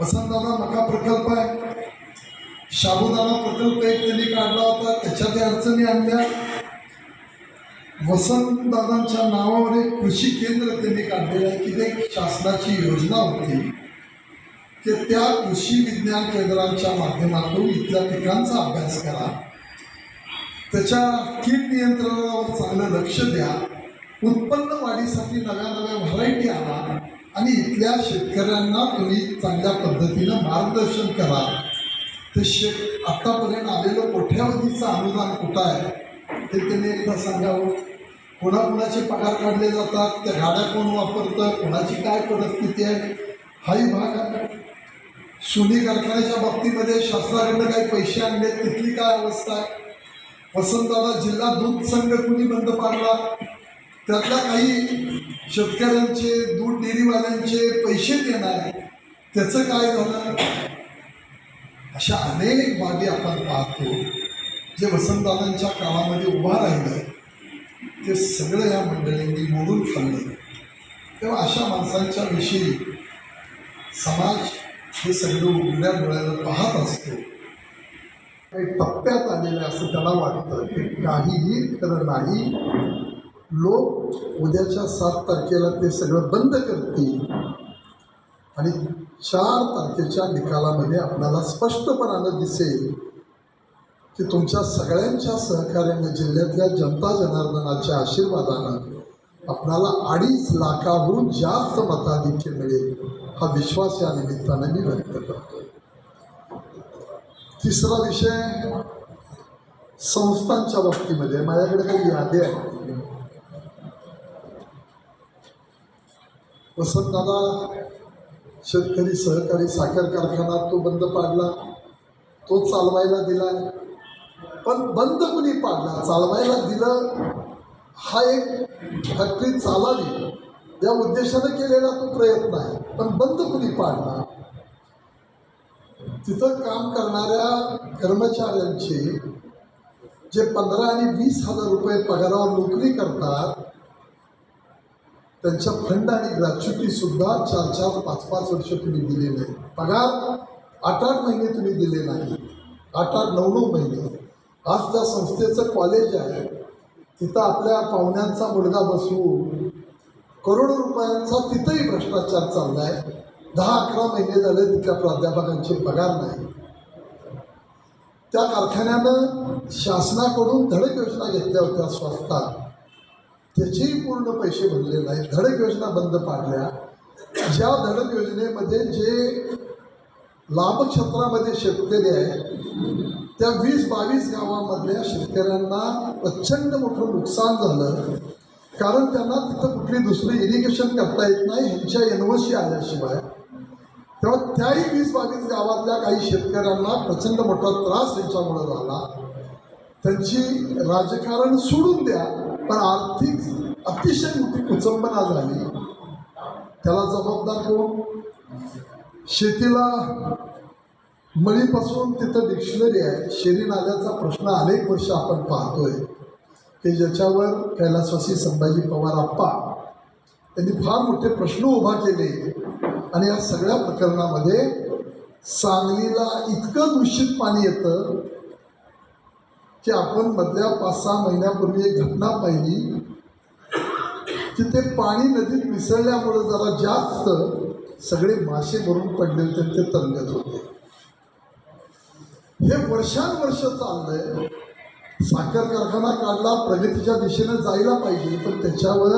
वसंतदादा मका प्रकल्प आहे. शाबुदाना प्रकल्प एक त्यांनी काढला होता. त्याच्यात अडचणी आणल्या. वसंतदादांच्या नावावर एक कृषी केंद्र त्यांनी काढलेलं आहे की ते एक शासनाची योजना होती की त्या कृषी विज्ञान केंद्रांच्या माध्यमातून इथल्या पिकांचा अभ्यास करा. त्याच्या कीड नियंत्रणावर चांगलं लक्ष द्या. उत्पन्न वाढीसाठी नव्या नव्या व्हरायटी आणा. आणि इथल्या शेतकऱ्यांना तुम्ही चांगल्या पद्धतीनं मार्गदर्शन करा. ते शेत आत्तापर्यंत आलेलं कोठ्यावधीचं अनुदान कुठं आहे? ते त्यांनी एकदा सांगावं. कोणाकोणाचे पगार काढले जातात त्या गाड्या कोण वापरतं कोणाची काय परिस्थिती आहे? हाही भाग आहे. सुनी कारखान्याच्या बाबतीमध्ये शासनाकडनं काही पैसे आणले तिथली काय अवस्था आहे? वसंतदादा जिल्हा दूध संघ कुणी बंद पाडला? त्यातल्या काही शेतकऱ्यांचे दूध डेअरीवाल्यांचे पैसे देणार त्याचं काय झालं अशा अनेक बाबी आपण पाहतो. जे वसंतदादांच्या काळामध्ये उभा राहिलं ते सगळं या मंडळींनी मोडून खाल्लं. तेव्हा अशा माणसांच्या विषयी समाज हे सगळं उघड्या डोळ्याला पाहत असतो. काही टप्प्यात आलेलं असं त्याला वाटतं ते काहीही खरं नाही लोक उद्याच्या सात तारखेला ते सगळं बंद करतील. आणि चार तारखेच्या निकालामध्ये आपल्याला स्पष्टपणानं दिसेल की तुमच्या सगळ्यांच्या सहकार्याने जिल्ह्यातल्या जनता जनार्दनाच्या आशीर्वादानं आपल्याला अडीच लाखाहून जास्त मताधिक्य मिळेल हा विश्वास या निमित्तानं मी व्यक्त करतो तिसरा विषय संस्थांच्या बाबतीमध्ये. माझ्याकडे काही यादी आहे वसंतदादा शेतकरी सहकारी साखर कारखाना तो बंद पाडला. तो चालवायला दिला. पण बंद कुणी पाडला? चालवायला दिलं हा एक फॅक्टरी चालावी. या उद्देशानं केलेला तो प्रयत्न आहे. पण बंद कुणी पाडला? तिथं काम करणाऱ्या कर्मचाऱ्यांचे जे पंधरा आणि वीस हजार रुपये पगारावर नोकरी करतात त्यांच्या फंड आणि ग्रॅच्युटी सुद्धा चार चार पाच पाच वर्ष तुम्ही दिले नाही पगार आठ आठ महिने तुम्ही दिले नाही आठ आठ नऊ नऊ महिने. आज त्या संस्थेचं कॉलेज आहे तिथं आपल्या पाहुण्यांचा मुलगा बसवून करोडो रुपयांचा तिथंही भ्रष्टाचार चालला आहे दहा अकरा महिने झाले तिथल्या प्राध्यापकांचे पगार नाही. त्या कारखान्यानं शासनाकडून धडक योजना घेतल्या होत्या स्वस्तात. त्याचेही पूर्ण पैसे भरले नाहीत धडक योजना बंद पाडल्या. ज्या धडक योजनेमध्ये जे लाभक्षेत्रामध्ये शेतकरी आहेत त्या वीस बावीस गावामधल्या शेतकऱ्यांना प्रचंड मोठं नुकसान झालं. कारण त्यांना तिथं कुठली दुसरी इरिगेशन करता येत नाही ह्यांच्या एनओसी आल्याशिवाय. तेव्हा त्याही वीस बावीस गावातल्या काही शेतकऱ्यांना प्रचंड मोठा त्रास त्यांच्यामुळे झाला. त्यांची राजकारण सोडून द्या पण आर्थिक अतिशय मोठी कुचंबना झाली त्याला जबाबदार कोण? शेतीला मळीपासून तिथं डिक्शनरी आहे. शेरी नाल्याचा प्रश्न अनेक वर्ष आपण पाहतोय. की ज्याच्यावर कैलासवासी संभाजी पवार आप्पा त्यांनी फार मोठे प्रश्न उभा केले. आणि या सगळ्या प्रकरणामध्ये सांगलीला इतकं दूषित पाणी येतं की आपण मधल्या पाच सहा महिन्यापूर्वी एक घटना पाहिली. की ते पाणी नदीत मिसळल्यामुळे जरा जास्त सगळे मासे भरून पडले होते ते तरंगत होते. हे वर्षानुवर्ष चाललंय. साखर कारखाना काढला प्रगतीच्या दिशेनं जायला पाहिजे पण त्याच्यावर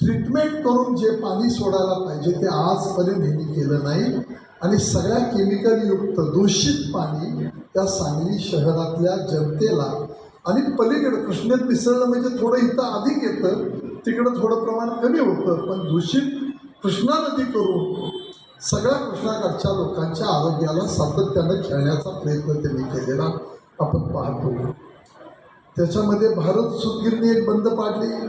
ट्रीटमेंट करून जे पाणी सोडायला पाहिजे ते आजपर्यंत ह्यांनी केलं नाही. आणि सगळ्या केमिकलयुक्त दूषित पाणी त्या सांगली शहरातल्या जनतेला आणि पलीकडे कृष्णेत मिसळलं म्हणजे थोडं इथं अधिक येतं. तिकडं थोडं प्रमाण कमी होतं पण दूषित कृष्णा नदी करून सगळ्या कृष्णाकडच्या लोकांच्या आरोग्याला सातत्यानं खेळण्याचा प्रयत्न त्यांनी केलेला आपण पाहतो. त्याच्यामध्ये भारत सुतगिरणी एक बंद पाडली.